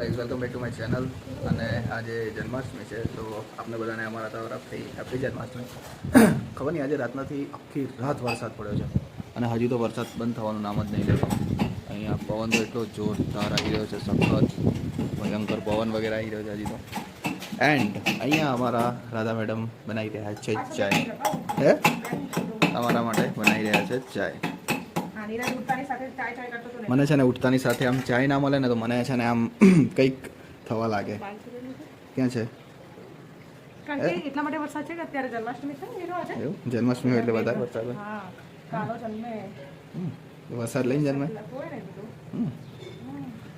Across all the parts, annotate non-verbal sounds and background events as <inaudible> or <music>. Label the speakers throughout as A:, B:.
A: Guys welcome back to my channel અને આજે જન્માષ્ટમી છે, તો આપને બધાને અમારા તરફથી હેપી જન્માષ્ટમી. ખબર નહીં, આજે રાતનાથી આખી રાત વરસાદ પડ્યો છે. અને હજી તો વરસાદ બંધ થવાનું નામ જ નહીં લેતો. અહીંયા પવન તો એટલો જોરદાર આવી રહ્યો છે, સખત ભયંકર પવન વગેરે આવી રહ્યો છે હજી તો. એન્ડ અહીંયા અમારા રાધા મેડમ બનાવી રહ્યા છે ચાય. હે? અમારા માટે બનાવી રહ્યા છે ચાય. મને છે ને ઉઠતાની સાથે આમ ચાય ના મળે ને તો મને છે ને આમ <clears throat> કંઈક થવા લાગે. ક્યાં છે?
B: એટલા માટે વરસાદ છે કે અત્યારે જન્માષ્ટમી છે
A: જન્માષ્ટમી એટલે વધારે વરસાદ. વરસાદ લઈને જન્મે.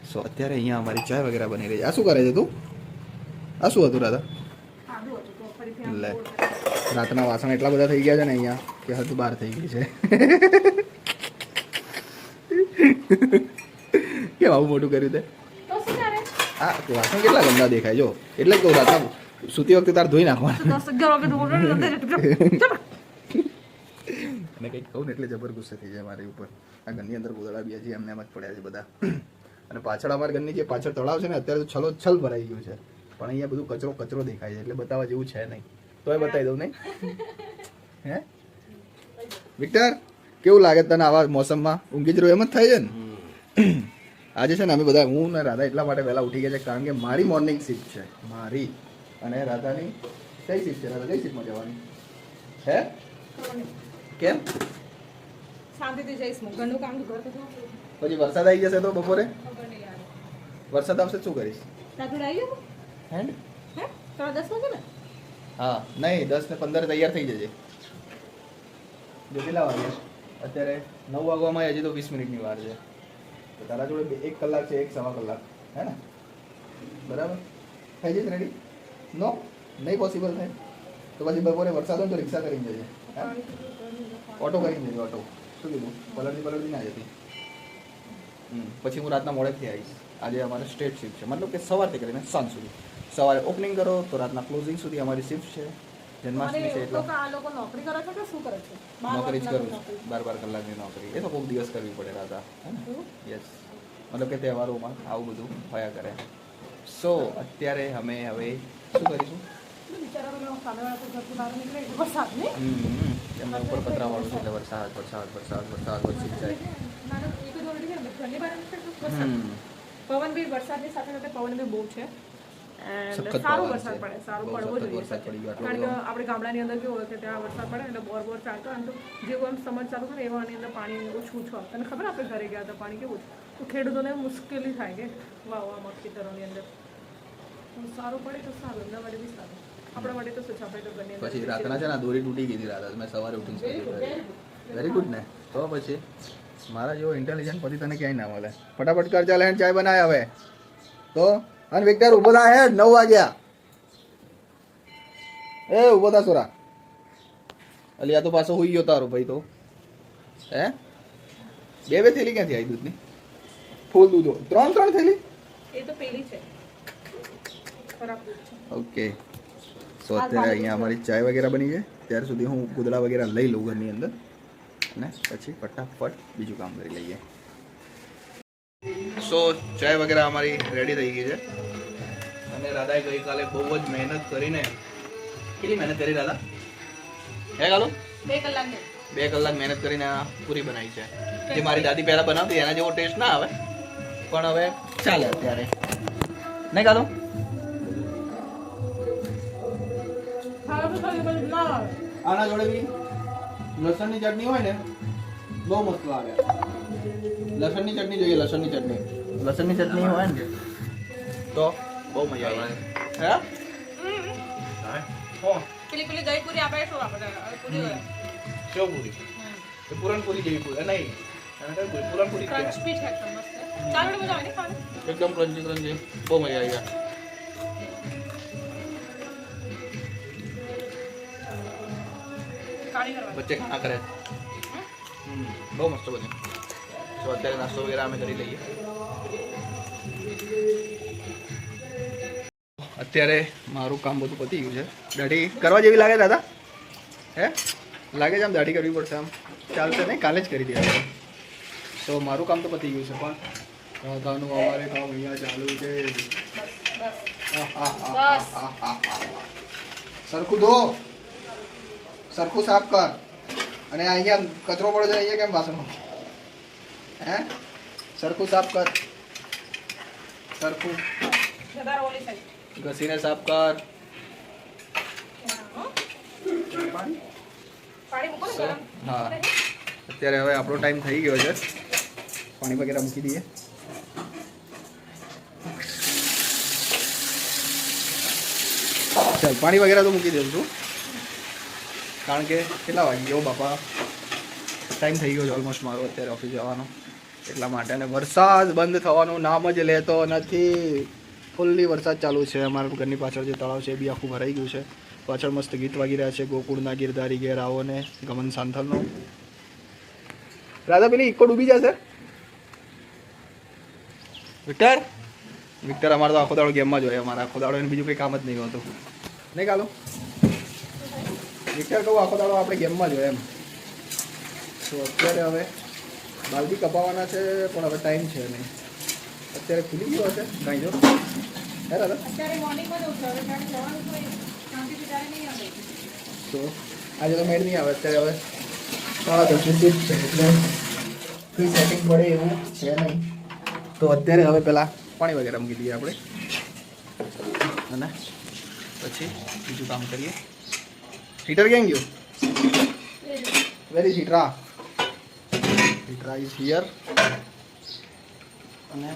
A: સો અત્યારે અહીંયા અમારી ચાય વગેરે બની રહી છે. આ શું કરે છે તું? આ શું હતું રાધા? લે. રાતના વાસણ એટલા બધા થઈ ગયા છે ને અહીંયા કે હદ બહાર થઈ ગઈ છે. કેમ આવું મોટું કર્યું તે?
B: તો
A: આ વાસણ કેટલા ગંદા દેખાય જો. એટલે જ કહું રાતા સૂતી વખતે તાર ધોઈ
B: નાખવા
A: અને કંઈક કહું ને એટલે જબર ગુસ્સે થઈ જાય મારી ઉપર. આ ઘરની અંદર ગોદળા બી હજી એમને એમ જ પડ્યા છે બધા. અને પાછળ અમારા ઘરની જે પાછળ તળાવ છે ને અત્યારે તો છલો છલ ભરાઈ ગયું છે. પણ અહીંયા બધું કચરો કચરો દેખાય છે એટલે બતાવવા જેવું છે નહીં. તોય બતાવી દઉં નહીં. હે? વિક્ટર કેવું લાગે તને આવા મોસમમાં? ઊંઘી જ રહ્યું એમ જ થાય છે ને? <clears throat> આજે છે ને અમે બધા હું ને રાધા એટલા માટે વહેલા ઉઠી ગયા છે કારણ કે મારી મોર્નિંગ શિફ્ટ છે. મારી. અને રાધાની કઈ શિફ્ટ છે? રાધા કઈ શિફ્ટમાં જવાની? હે? કેમ?
B: શાંતિથી જઈશ હું. ઘરનું કામ ઘર તો
A: પછી વરસાદ આવી જશે તો બપોરે? વરસાદ આવશે શું કરીશ? હેન્ડ
B: હે? તો દસ વાગે ને?
A: હા. નહીં દસ ને પંદર તૈયાર થઈ જજે. જો કેટલા વાગ્યા અત્યારે નવ વાગવામાં હજી તો વીસ મિનિટની વાર છે. તો તારા જોડે બે- એક કલાક છે, એક સવા કલાક. હે ને? બરાબર? થઈ જશે રેડી નો નહીં પોસિબલ થાય? તો પછી બપોરે વરસાદ હોય તો રિક્ષા કરીને જજે? ઓટો કરીને જજો, ઓટો. શું કીધું? પલટતી પલટતી ના જતી. પછી હું રાતના મોડેથી આવીશ. આજે અમારે સ્ટેટ શિફ્ટ છે. મતલબ કે સવારથી કરીને સાંજ સુધી. સવારે ઓપનિંગ કરો, તો રાતના ક્લોઝિંગ સુધી અમારી શિફ્ટ છે. જન્માષ્ટમી છે એટલે
B: આ લોકો નોકરી કરે છે કે શું કરે છે?
A: નોકરી જ કરું છું. બાર બાર કલાકની નોકરી. એ તો કોઈક દિવસ કરવી પડે
B: એવું?
A: યસ મતલબ કે તહેવારોમાં આવું બધું ફયા કરે સો અત્યારે અમે હવે શું કરીશું? એમના ઉપર પતરા છે એટલે વરસાદ. વરસાદ વરસાદ વરસાદ વરસી જાય.
B: પવન બી વરસાદની સાથે સાથે પવન બી બહુ છે.
A: સખત
B: સારો વરસાદ પડે સારો પડવો જોઈએ કારણ કે આપણે ગામડાની અંદર કેવું હોય કે ત્યાં વરસાદ પડે એટલે બોર બોર ચાલતો અને તો જેવું એમ સમજ ચાલુ ને એવા આની અંદર પાણી ઓછું છો. તને ખબર આપણે ઘરે ગયા હતા પાણી કેવું છે? તો ખેડૂતોને મુશ્કેલી થાય કે વાવવામાં ખેતરોની અંદર. સારું પડે તો સારું એમના માટે બી સારું. આપણા માટે તો શું આપણે તો
A: પછી રાતના છે ને દોરી તૂટી ગઈ હતી રાત. મેં સવારે ઉઠીને વેરી ગુડ ને? તો પછી મારા જેવો ઇન્ટેલિજન્ટ પછી તને ક્યાંય ના મળે. ફટાફટ કર ચાલે ચાય બનાય હવે. તો? અને વિક્ટર ઊભો થા હે નવ વાગ્યા. એ ઊભો થા સોરા. અલી આ તો પાછો હોઈ ગયો તારો ભાઈ તો. હે? બે બે થેલી ક્યાંથી આવી દૂધની? ફૂલ દૂધો ત્રણ ત્રણ થેલી?
B: એ તો પેલી છે.
A: ઓકે. સો અત્યારે અહીંયા અમારી ચાય વગેરે બની છે ત્યાર સુધી હું ગુદડા વગેરે લઈ લઉં ઘરની અંદર. અને પછી ફટાફટ બીજું કામ કરી લઈએ. સો ચાય વગેરે અમારી રેડી થઈ ગઈ છે. અને રાધાએ ગઈકાલે બહુ જ મહેનત કરીને કેટલી મહેનત કરી રાધા હે ગાલો
B: બે કલાક
A: બે કલાક મહેનત કરીને આ પૂરી બનાવી છે. જે મારી દાદી પહેલા બનાવતી એના જેવો ટેસ્ટ ના આવે. પણ હવે ચાલે અત્યારે. નહીં ગાલો આના જોડે બી લસણની ચટણી હોય ને બહુ મસ્ત લાગે. લસણની ચટણી જોઈએ લસણની ચટણી. લસણની ચટણી હોય ને. તો બહુ મજા આવે. હે?
B: પેલી પેલી દહીં પૂરી આપણે શું આપણે પૂરી હોય.
A: સેવ પૂરી? એ પૂરણપૂરી જેવી પૂરી. નહીં. પૂરણપૂરી
B: ક્રંચ. બી છે એકદમ મસ્ત. ચાલો મજા આવે ને ખાવાની?
A: એકદમ ક્રંચી ક્રંચી બહુ મજા આવી ગયા. બચ્ચે ખાના કરે. હમ, બહુ મસ્ત બને. તો અત્યારે નાસ્તો વગેરે અમે કરી લઈએ. અત્યારે મારું કામ બધું પતી ગયું છે. દાઢી કરવા જેવી લાગે દાદા? હે? લાગે છે આમ દાઢી કરવી પડશે આમ? ચાલશે નહીં? કાલે જ કરી દે. તો મારું કામ તો પતી ગયું છે પણ રાધાનું અમારે કામ અહીંયા ચાલુ છે.
B: બસ.
A: સરખું ધો. સરખું સાફ કર. અને અહીંયા કચરો પડે છે અહીંયા કેમ વાસણમાં? હે? સરખું સાફ કર. સરખું. ઘસીને સાફ કર. હા અત્યારે હવે આપણો ટાઈમ થઈ ગયો છે. પાણી વગેરે મૂકી દઈએ. ચાલ પાણી વગેરે તો મૂકી દઉં છું. કારણ કે કેટલા વાગી ગયો બાપા? ટાઈમ થઈ ગયો છે ઓલમોસ્ટ મારો અત્યારે ઓફિસ જવાનો. એટલા માટે. અને વરસાદ બંધ થવાનું નામ જ લેતો નથી. ફૂલ્લી વરસાદ ચાલુ છે. અમારા ઘરની પાછળ જે તળાવ છે એ બી આખું ભરાઈ ગયું છે. પાછળ મસ્ત ગીત વાગી રહ્યા છે. ગોકુળના ગીરધારી ઘેર ને ગમન સાંથલનો. રાધા પેલી ઇકો ડૂબી જશે. વિક્ટર? વિક્ટર, અમારો તો આખો દાડો ગેમમાં જ હોય. અમારા આખો દાડો એને બીજું કંઈ કામ જ નહીં હોતું. નહીં કાલો? વિક્ટર કહું, આખો દાડો આપણે ગેમમાં જ હોય એમ. તો અત્યારે હવે બાલદી કપાવવાના છે પણ હવે ટાઈમ છે નહીં. અત્યારે ખુલી ગયો હશે? કાંઈ જો. હે
B: તો
A: આજે તો મેળ નહીં આવે અત્યારે હવે સાડા દસ સુધી છે એટલે ફ્રી સેટિંગ પડે એવું છે નહીં. તો અત્યારે હવે પહેલાં પાણી વગેરે મૂકી દઈએ આપણે. અને પછી બીજું કામ કરીએ. હીટર કેમ ગયું? વેરી હીટરા હીટરા રાઈઝ હિયર અને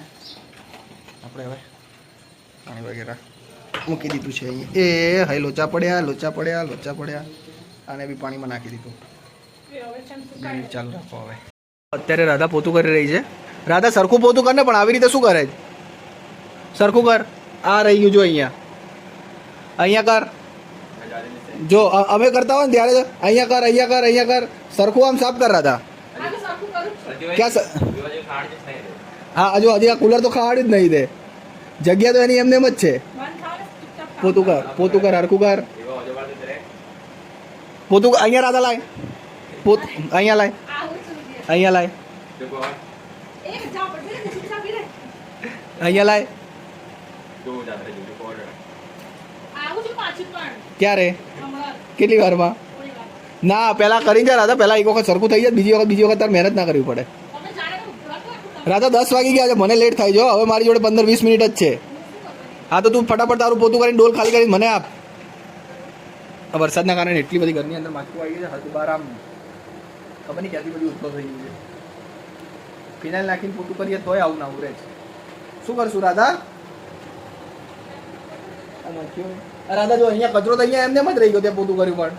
A: આપણે હવે પાણી વગેરે મૂકી દીધું છે એ હાઈ લોચા પડ્યા લોચા પડ્યા લોચા પડ્યા. આને બી પાણીમાં નાખી દીધું. ચાલુ રાખો હવે. અત્યારે રાધા પોતું કરી રહી છે. રાધા, સરખું પોતું કર પણ આવી રીતે શું કરે સરખું કર. આ રહી ગયું જો અહીંયા. અહીંયા કર. જો અમે કરતા હોય ને ત્યારે અહીંયા કર અહીંયા કર અહીંયા કર. સરખું આમ સાફ કર, રાધા
B: આ તો સરખું કરું જ છું.
A: ક્યાં સર હા હજુ હજી આ કુલર તો ખાવાડી જ નહીં દે જગ્યા તો એની એમને એમ જ છે. પોતું કર પોતું કર હરખું કર પોતું કર. અહીંયા રાધા લાય પોત અહીંયા લાય. અહીંયા લાય. અહીંયા લાય ક્યારે કેટલી વારમાં. ના પહેલાં કરીને જા રાધા પહેલાં એક વખત સરખું થઈ જાય બીજી વખત બીજી વખત તારે મહેનત ના કરવી પડે. રાધા દસ વાગી ગયા છે મને લેટ થાય જો હવે મારી જોડે પંદર વીસ મિનિટ જ છે. હા તો તું ફટાફટ તારું પોતું કરીને ડોલ ખાલી કરીને મને આપ. વરસાદના કારણે એટલી બધી ઘરની અંદર માછું આવી ગઈ છે હજુ બાર આમ ખબર નહીં ક્યાંથી બધી ઉત્પન્ન થઈ ગયું છે. ફિનાઇલ નાખીને પોતું કરીએ તોય આવું ના ઉરે છે. શું કરશું રાધા રાધા જો અહીંયા કચરો તો અહીંયા એમને એમ જ રહી ગયો ત્યાં પોતું કર્યું પણ.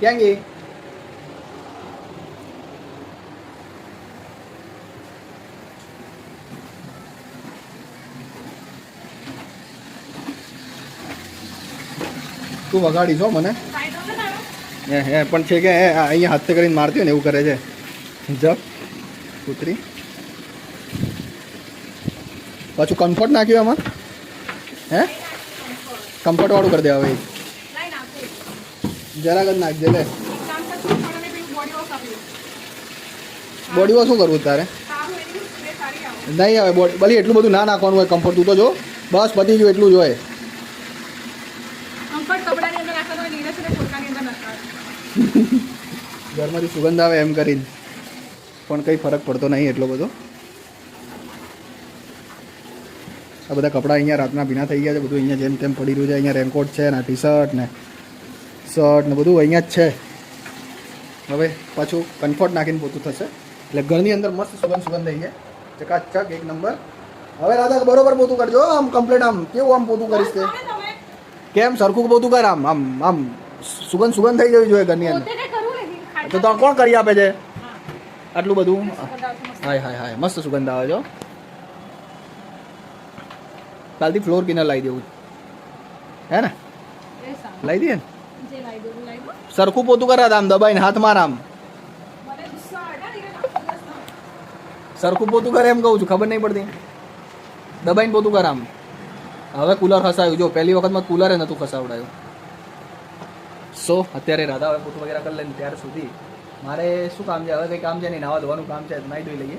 A: ગઈ તું વગાડી છો મને. હે હે, પણ છે કે અહીંયા હાથે કરીને મારતી હોય ને એવું કરે છે. જપ કૂતરી. પાછું કમ્ફર્ટ નાખ્યું એમાં હે? કમ્ફર્ટવાળું કરી દે હવે. જરાક જ નાખજે લે
B: એક કામ કર, થોડું થોડું ને પેલું body wash આપી દો.
A: બોડી વોશ શું કરવું તારે
B: આવે.
A: નહીં હવે બોડી ભલે એટલું બધું ના નાખવાનું હોય કમ્ફર્ટ તું તો જો બસ પતી ગયું એટલું જ હોય. ઘરમાંથી સુગંધ આવે એમ કરીને પણ કંઈ ફરક પડતો નહીં એટલો બધો આ બધા કપડાં અહીંયા રાતના ભીના થઈ ગયા છે બધું અહીંયા જેમ તેમ પડી રહ્યું છે અહીંયા રેનકોટ છે ને ટી શર્ટ ને શર્ટ ને બધું અહીંયા જ છે. હવે પાછું કમ્ફર્ટ નાખીને પોતું થશે. એટલે ઘરની અંદર મસ્ત સુગંધ સુગંધ થઈ જાય ચકાચક એક નંબર. હવે રાધા બરોબર પોતું કરજો આમ કમ્પ્લીટ આમ. કેવું આમ પોતું કરીશ તે?
B: તમે
A: કેમ સરખું પોતું કર? આમ આમ આમ. સુગંધ સુગંધ થઈ જવી જોઈએ ઘરની અંદર. તો તો કોણ કરી આપે છે? આટલું બધું?
B: છે.
A: હાય હાય હાય. મસ્ત સુગંધ આવે છો કાલથી ફ્લોર કિનર લાવી દેવું. હે ને? લાવી દઈએ ને. સરખું પોતું કરા આમ દબાઈને હાથ માર આમ. સરખું પોતું કરે એમ કહું છું ખબર નહીં પડતી. દબાઈને પોતું કર આમ. હવે કુલર ખસાયું. જો પહેલી વખતમાં કુલરે નહોતું ખસાવડાયું. સો અત્યારે રાધા હવે પોતું વગેરે કરી લઈને ત્યાર સુધી. મારે શું કામ છે? હવે કંઈ કામ છે નહીં. નાવા ધોવાનું કામ છે. નાઈ ધોઈ લઈએ.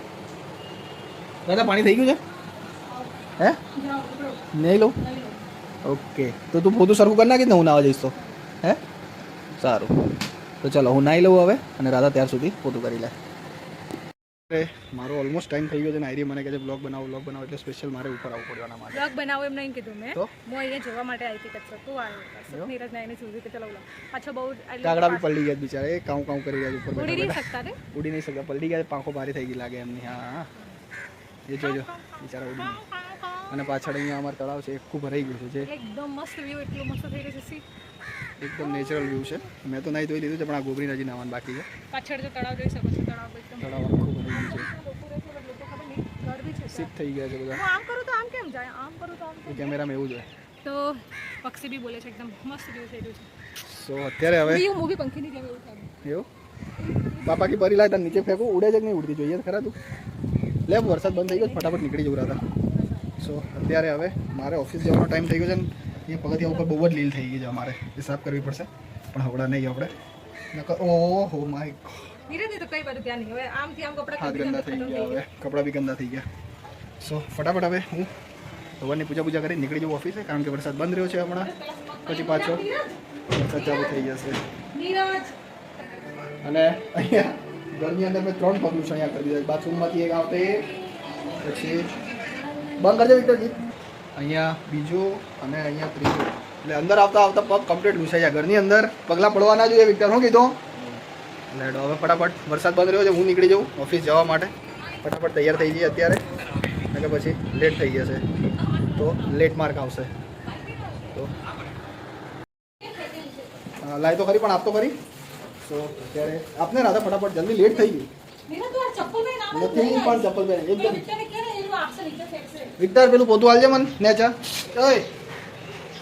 A: દાદા પાણી થઈ ગયું છે? હે? નહીં લઉં. ઓકે. તો તું પોતું સરખું કરી નાખીશ ને હું નાવા જઈશ તો? હે? સારું. તો ચાલો હું નાહી લઉં હવે અને રાધા ત્યાર સુધી પોતું કરી લે. અરે મારો ઓલમોસ્ટ ટાઈમ થઈ ગયો છે ને આઈરી મને કહે છે બ્લોગ બનાવો બ્લોગ બનાવો એટલે સ્પેશિયલ મારે ઉપર આવવું પડવાના માટે.
B: બ્લોગ બનાવો એમ નહીં કીધું મેં. હું અહીંયા જોવા માટે આવી હતી કચરો. તું આવ્યો નીરજ ને એને સુધી કે ચલો પાછો બહુ
A: કાગડા બી પલડી ગયા બિચારે. કાઉ કાઉ કરી રહ્યા ઉપર
B: ઉડી નહીં શકતા ને?
A: ઉડી નહીં શકતા. પલડી ગયા પાંખો ભારે થઈ ગઈ લાગે એમની. હા હા. એ જોજો. બિચારા ઉડી અને પાછળ અહીંયા અમાર તળાવ છે એ ખૂબ ભરાઈ ગયું છે જે
B: એકદમ મસ્ત વ્યૂ એટલું મસ્ત થઈ ગયું છે. સી
A: એકદમ નેચરલ વ્યૂ છે. મેં તો નહીં ધોઈ લીધું છે પણ આ ગોબરી નજી નાવાનું બાકી છે.
B: પાછળ જો તળાવ જોઈ શકો છો તળાવ એકદમ
A: તળાવ આખું ભરાઈ ગયું છે.
B: લોકો રહેશે, but લોકો ખબર નહીં, ઘર બી છે
A: શિફ્ટ થઈ ગયા છે બધા.
B: હું આમ કરું તો આમ કેમ જાય? આમ કરું તો આમ કેમ
A: એ કેમેરામાં એવું છે
B: તો પક્ષી બી બોલે છે એકદમ મસ્ત વ્યૂ થઈ રહ્યું
A: સો અત્યારે હવે
B: છે વ્યૂ મૂવી પંખીની જેમ એવું થાય.
A: એવું? બાપા કી પરી લાય તને નીચે ફેંકું ઉડે છે કે નહીં ઉડતી? જોઈએ ખરા તું. લે વરસાદ બંધ થઈ ગયો છે, ફટાફટ નીકળી જવું હતા સો અત્યારે હવે મારે ઓફિસ જવાનો ટાઈમ થઈ ગયો છે ને એ પગથિયા ઉપર બહુ જ લીલ થઈ ગઈ છે અમારે. એ સાફ કરવી પડશે. પણ હવડા નહીં આપણે. નકર ઓહો હો માય
B: ને તો કઈ બધું ત્યાં નહીં. હવે આમથી આમ કપડાં
A: હાથ ગંદા થઈ ગયા હવે. કપડાં બી ગંદા થઈ ગયા. સો ફટાફટ હવે હું ભગવાનની પૂજા પૂજા કરી નીકળી જવું ઓફિસે કારણ કે વરસાદ બંધ રહ્યો છે હમણાં. પછી પાછો વરસાદ ચાલુ થઈ જશે અને અહીંયા ઘરની અંદર મેં ત્રણ પગલું છે અહીંયા કરી દીધા બાથરૂમમાંથી એક આવતે પછી બંધ કરજે વિક્ટરજી. અહીંયા બીજું અને અહીંયા ત્રીજું. એટલે અંદર આવતા આવતા પગ કમ્પ્લીટ ઘૂસાઈ જાય. ઘરની અંદર પગલાં પડવાના જોઈએ વિક્ટર શું કીધું? એટલે હવે ફટાફટ વરસાદ બંધ રહ્યો છે હું નીકળી જાઉં ઓફિસ જવા માટે. ફટાફટ તૈયાર થઈ જઈએ અત્યારે. એટલે પછી લેટ થઈ જશે. તો લેટ માર્ક આવશે. તો. લાય તો ખરી પણ આપતો ખરી. તો અત્યારે આપને રાધા ફટાફટ જલ્દી લેટ થઈ ગઈ. નથી પણ ચપ્પલ પહેરે. એકદમ. વિક્ટર, પેલું પોતું હાલજે મન નેચા ઓય,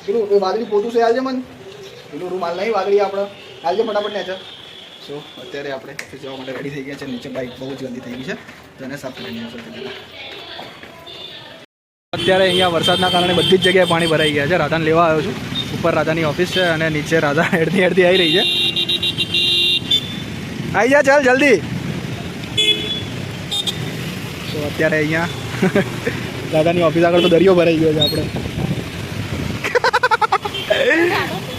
A: પેલું વાદળી પોતું છે હાલજે મન. પેલું રૂમાલ નહીં, વાદળી આપણે હાલજે ફટાફટ નેચા સો અત્યારે આપણે ઓફિસ જવા માટે રેડી થઈ ગયા છે, નીચે બાઇક બહુ જ ગંદી થઈ ગઈ છે. તો સાફ કરી નાખીએ અત્યારે અહીંયા વરસાદના કારણે બધી જ જગ્યાએ પાણી ભરાઈ ગયા છે. રાધાને લેવા આવ્યો છું. ઉપર રાધાની ઓફિસ છે અને નીચે રાધા હેડથી હેડથી આવી રહી છે. આવી જા, ચાલ જલ્દી. તો અત્યારે અહીંયા દાદાની ઓફિસ આગળ તો દરિયો ભરાઈ ગયો છે આપણે.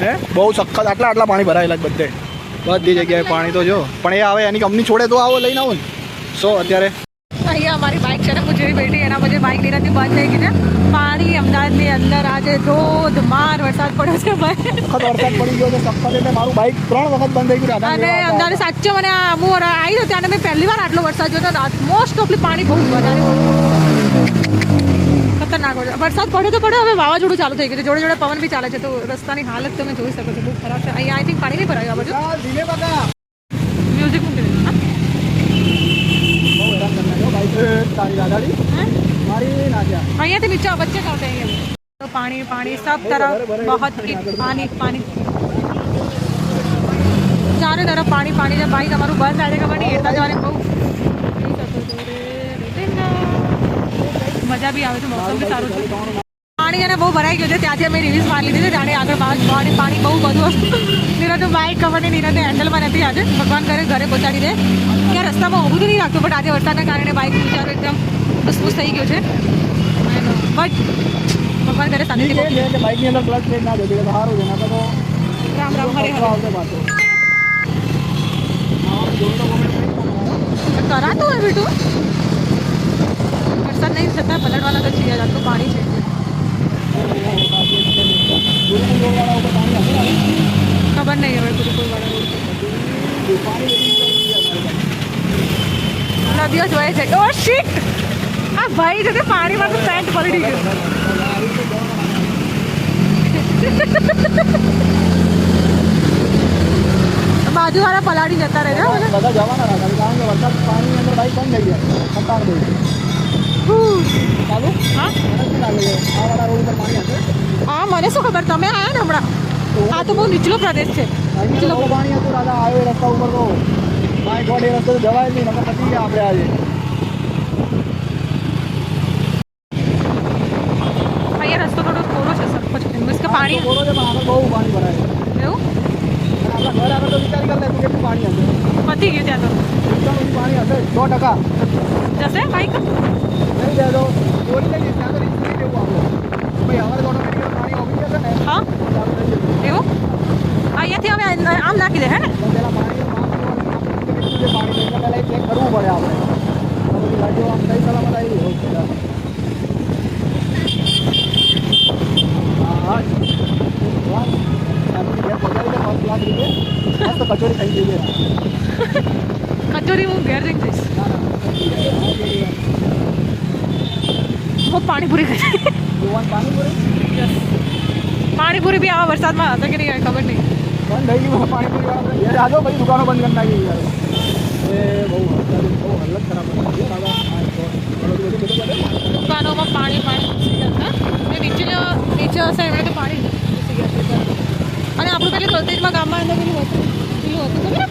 A: હે? બહુ સખત આટલા આટલા પાણી ભરાયેલા છે બધે. બધી જગ્યાએ પાણી તો જો. પણ એ આવે એની કંપની છોડે તો આવો લઈને આવો ને. સો અત્યારે.
B: અહીંયા અમારી બાઇક છે ને ગુજરી બેઠી એના પછી બાઇક નીરજની બંધ થઈ ગઈ છે. પાણી અમદાવાદની અંદર આજે ધોધમાર વરસાદ પડ્યો છે ભાઈ.
A: વરસાદ પડી ગયો છે સખત. એટલે મારું બાઇક ત્રણ વખત બંધ થઈ ગયું
B: અને અમદાવાદ સાચો મને હું આવી હતી ત્યારે મેં પહેલી વાર આટલો વરસાદ જોયો મોસ્ટ ઓફલી પાણી બહુ વધારે ખતરનાક હોય છે. વરસાદ પડે તો પડે હવે વાવાઝોડું ચાલુ થઈ ગયું છે. જોડે જોડે પવન બી ચાલે છે. તો રસ્તાની હાલત તમે જોઈ શકો છો. બહુ ખરાબ છે. અહીંયા આઈ થિંક પાણી નહીં ભરાયું આ બાજુ. મ્યુઝિક
A: અહીંયા
B: થી નીચે બચ્ચે करते हैं तो पानी पानी सब तरफ बहुत ही पानी ચારે તરફ પાણી પાણી છે. ભાઈ, તમારું બસ આજે ખબર નહીં એટલા જવાને બહુ મજા બી આવે છે મોસમ બી સારું છે. પાણી અને બહુ ભરાઈ ગયું છે ત્યાંથી અમે રિલીઝ મારી લીધી છે જાણે આગળ પાણી પાણી બહુ બધું હતું નીરજનું બાઇક ખબર નહીં નીરજને હેન્ડલમાં નથી આજે. ભગવાન કરે ઘરે પહોંચાડી દે. ત્યાં રસ્તામાં ઊભું તો નહીં રાખતું બટ આજે વરસાદના કારણે બાઇક બિચારું એકદમ બસબૂસ થઈ ગયું છે. બટ ભગવાન કરે શાંતિથી
A: ઠીક છે કે બાઇકની અંદર ક્લચ પ્લેટ ના જોતી સારું છે તો
B: રામ રામ હરે હરે. કરાતું હોય બેટું. વરસાદ નહીં છતાં પલટવાના તો છીએ આટલું પાણી છે. ખબર નહીં હવે ગુરુકુળ વાળા નદીઓ જોઈએ છે. ઓ શીટ આ ભાઈ છે તે પાણીમાં તો પેન્ટ પલળી ગયું. બાજુવાળા પલાળી જતા રહે બધા.
A: જવાના હતા. કારણ કે વરસાદ પાણી અંદર બાઈક બંધ થઈ ગયા.
B: હું.
A: મને શું
B: ખબર? તમે આયા ને હમણાં? આ તો બહુ નીચલો પ્રદેશ છે.
A: નીચલો પાણી હતું દાદા આવ્યો રસ્તા ઉપર તો. માય ગોડ એ રસ્તો જવાય નહીં નકર ગયા આપણે આજે.
B: અહીંયા રસ્તો થોડો કોરો છે સરખો છે. મીન્સ કે પાણી
A: બોલો છે પણ આગળ બહુ પાણી ભરાય.
B: એવું?
A: આપણા ઘર આગળ તો વિચાર કરી કેટલું પાણી હશે.
B: પતી ગયું ત્યાં તો.
A: પાણી હશે સો ટકા.
B: જશે બાઈક
A: જાય તો દોરી લઈ જઈશ ત્યાં તો રિસ્ક નહીં આપણે. ભાઈ તો ઓટોમેટિક પાણી ઓગળી જશે ને.
B: હા? એવું? અહીંયાથી અમે આમ- નાખી દે હે ને?
A: પાણી એટલે ચેક કરવું પડે આપણે. તો ગાડીઓ આમ સહી સલામત આવી હોય. છે હા હા. વાહ. આની ઘેર પહોંચાડી દે પાંચ લાખ રૂપિયા. મસ્ત કચોરી ખાઈ જઈએ.
B: કચોરી હું ઘેર જઈશ. હું પાણીપુરી ખાઈ પાણીપુરી બી આવા વરસાદમાં હશે કે નહીં ખબર નહીં
A: બંધ થઈ ગયું પાણીપુરી આજો પછી દુકાનો બંધ કરી નાખી યાર એ બહુ બહુ હાલત ખરાબ
B: દુકાનોમાં પાણી પાણી નીચે નીચે હશે એમણે તો પાણી અને આપણું પેલી કલતેજમાં ગામમાં અંદર પેલું હતું પેલું હતું ખબર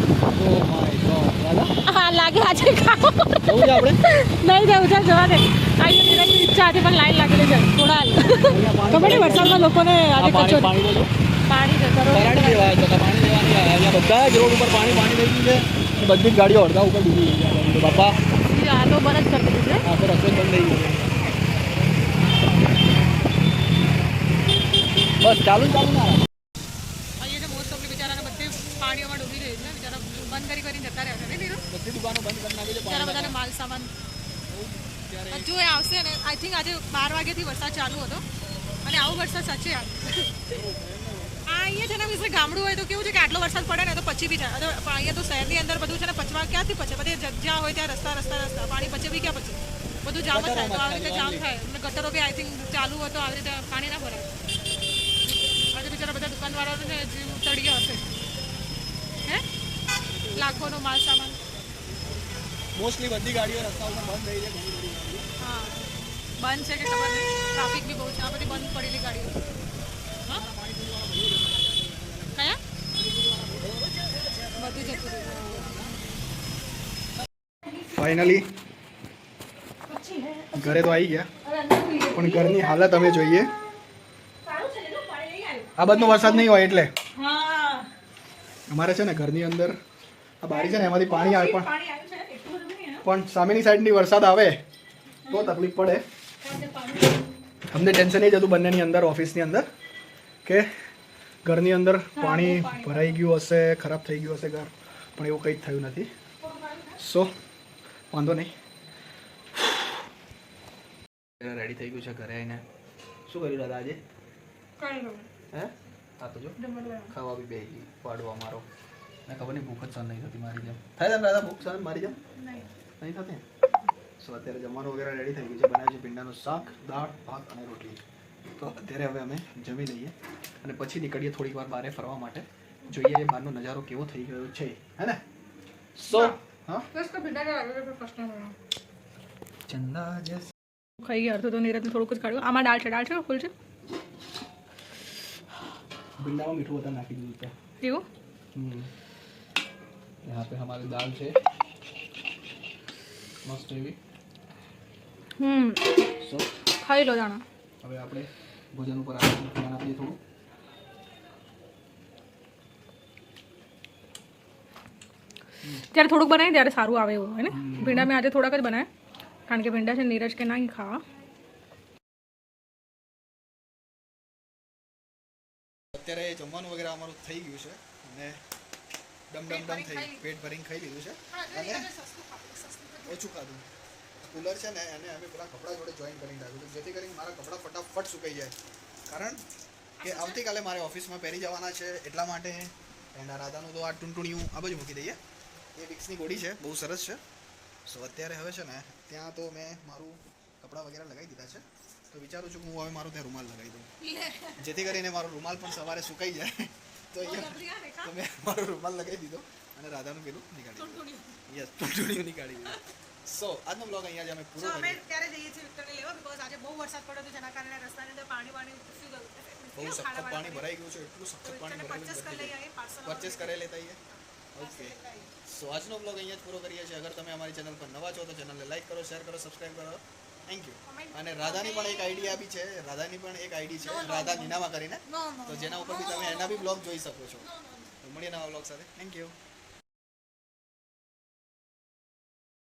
A: ઓ માય ગોડ દાદા
B: હા લાગે આજે ખાઓ
A: જવું છે આપણે?
B: નહીં જવું ચાલ જવા દે. આજે નિરાશની ઈચ્છા હતી પણ લાઈન લાગેલી છે. થોડા ખબર નહીં વરસાદમાં લોકોને આજે
A: પાણી
B: પાણી
A: બધા જ રોડ ઉપર પાણી પાણી થઈ ગયું છે. બધી જ ગાડીઓ અડધા ઉપર ડૂબી ગઈ બાપા
B: આ તો બંધ જ કરી દીધું છે
A: આ તો રસ્તો બંધ થઈ ગયો બસ ચાલુ ચાલુ ના રાખો.
B: અહીંયા જે મોસ્ટ ઓફલી બિચારાને બધે પાણીઓમાં ડૂબી રહી છે બિચારા બંધ કરી કરીને જતા રહ્યા છે નહીં નીરુ?
A: બધી દુકાનો બંધ કરી નાખી છે
B: બિચારા બધાને માલ સામાન હજુ એ આવશે ને આઈ થિંક આજે બાર વાગ્યાથી વરસાદ ચાલુ હતો. અને આવો વરસાદ સાચે <laughs> આ અહીંયા છે ને ગામડું હોય તો કેવું છે કે આટલો વરસાદ પડે ને તો પછી બી થાય અહીંયા તો શહેરની અંદર બધું છે ને પચવા ક્યાંથી પચે? બધે જ- જ્યાં હોય ત્યાં રસ્તા રસ્તા રસ્તા. પાણી પચે બી ક્યાં પચે? બધું જામ થાય. તો આવી રીતે જામ થાય. અને ગટરો બી આઈ થિંક ચાલુ હતો આવી રીતે પાણી ના ભરાય. આજે બિચારા બધા દુકાનવાળાઓ ને જીવ તળિયો હશે. હે? લાખોનો માલ સામાન.
A: મોસ્ટલી બધી ગાડીઓ રસ્તા ઉપર બંધ થઈ છે ઘણી બધી ગાડીઓ.
B: હા. બંધ છે કે ખબર નહીં. ટ્રાફિક બી બહુ છે. આ બધી બંધ પડેલી ગાડીઓ. હા? કયા? બધું જતું
A: ફાઇનલી ઘરે તો આવી ગયા. પણ ઘરની હાલત અમે જોઈએ. આ બધો વરસાદ નહીં હોય એટલે. અમારે છે ને ઘરની અંદર આ બારી છે ને એમાંથી પાણી આવે પણ
B: પાણી
A: સામેની સાઈડની વરસાદ આવે, તો તકલીફ પડે. અમને ટેન્શન એ જ હતું બંનેની અંદર ઓફિસની અંદર, કે ઘરની અંદર પાણી ભરાઈ ગયું હશે, ખરાબ થઈ ગયું હશે ઘર, પણ એવું કંઈ જ થયું નથી. સો વાંધો નહીં. રેડી થઈ ગયું છે ઘરે આવીને. શું કર્યું દાદા આજે? હે? તો જો, ખાવા બી બેસી પાડવા પાડો અમારો ને ખબર નહીં, ભૂખ જ સહન નહીં થતી મારી જેમ. થાય દાદા, ભૂખ સહન? મારી જેમ? નહીં નહીં થતી સો અત્યારે જમવાનું વગેરે રેડી થઈ ગયું છે. બનાવ્યું છે ભીંડાનું શાક દાળ ભાત અને રોટલી. તો અત્યારે હવે અમે જમી લઈએ અને પછી નીકળીએ થોડીક વાર બહાર ફરવા માટે. જોઈએ એ બહારનો નજારો કેવો થઈ ગયો છે હે ને? સો ચંદા જસ
B: ખાઈ તો નીરજને થોડુંક જ કાઢ્યું આમાં દાળ દાળ છે ફૂલ છે?
A: મીઠું વધારે નાખી દીધું
B: એવું?
A: દાળ છે. મસ્ત એવી.
B: હમ.
A: સો
B: ખાઈ લો જાણો.
A: હવે આપણે ભોજન ઉપર આપણે ધ્યાન આપીએ થોડું.
B: જ્યારે થોડુંક બનાવીએ ત્યારે સારું આવે એવું હોય ને? ભીંડા મેં આજે થોડાક જ બનાવ્યા. કારણ કે ભીંડા છે નીરજ કે નહીં ખાવા
A: અત્યારે જમવાનું વગેરે અમારું થઈ ગયું છે. અને ડમ ડમ ડમ થઈ પેટ ભરીને ખાઈ લીધું છે. અને ઓછું ખાધું. કુલર છે ને એને અમે પેલા કપડાં જોડે જોઈન કરી નાખ્યું હતું જેથી કરીને મારા કપડાં ફટાફટ સુકાઈ જાય. કારણ કે આવતીકાલે મારે ઓફિસમાં પહેરી જવાના છે એટલા માટે. એન્ડ આ રાધાનું તો આ ટૂંટુણિયું આ બાજુ મૂકી દઈએ. એ વિક્સની ગોળી છે બહુ સરસ છે. સો અત્યારે હવે છે ને ત્યાં તો મેં મારું કપડાં વગેરે લગાવી દીધા છે. તો વિચારું છું કે હું હવે મારો ત્યાં રૂમાલ લગાવી દઉં. <laughs> જેથી કરીને મારો રૂમાલ પણ સવારે સુકાઈ જાય. તો અહીંયા તો મેં મારો રૂમાલ લગાવી દીધો. અને રાધાનું પેલું નીકાળી યસ ટૂંટુણિયું નીકાળી સો આજનો બ્લોગ અહીંયા જ અમે પૂરો
B: અમે ત્યારે જઈએ છીએ વિક્ટરને લેવા બીકોઝ આજે બહુ વરસાદ પડ્યો હતો જેના કારણે રસ્તાની અંદર પાણી પાણી ઘૂસી ગયું.
A: બહુ સખત પાણી ભરાઈ ગયું છે એટલું સખત પાણી ભરાઈ
B: પરચેસ કરી લઈએ પાર્સલ
A: પરચેસ કરી લેતા આવીએ? ઓકે સો આજનો બ્લોગ અહીંયા જ પૂરો કરીએ છીએ. અગર તમે અમારી ચેનલ પર નવા છો તો ચેનલને લાઈક કરો શેર કરો સબસ્ક્રાઈબ કરો. થેન્ક યુ અને રાધાની પણ એક આઈડી આપી છે. રાધાની પણ એક આઈડી છે. રાધા નીનામા કરીને. તો જેના ઉપર બી તમે એના બી બ્લોગ જોઈ શકો છો. મળીએ નવા બ્લોગ સાથે. Thank you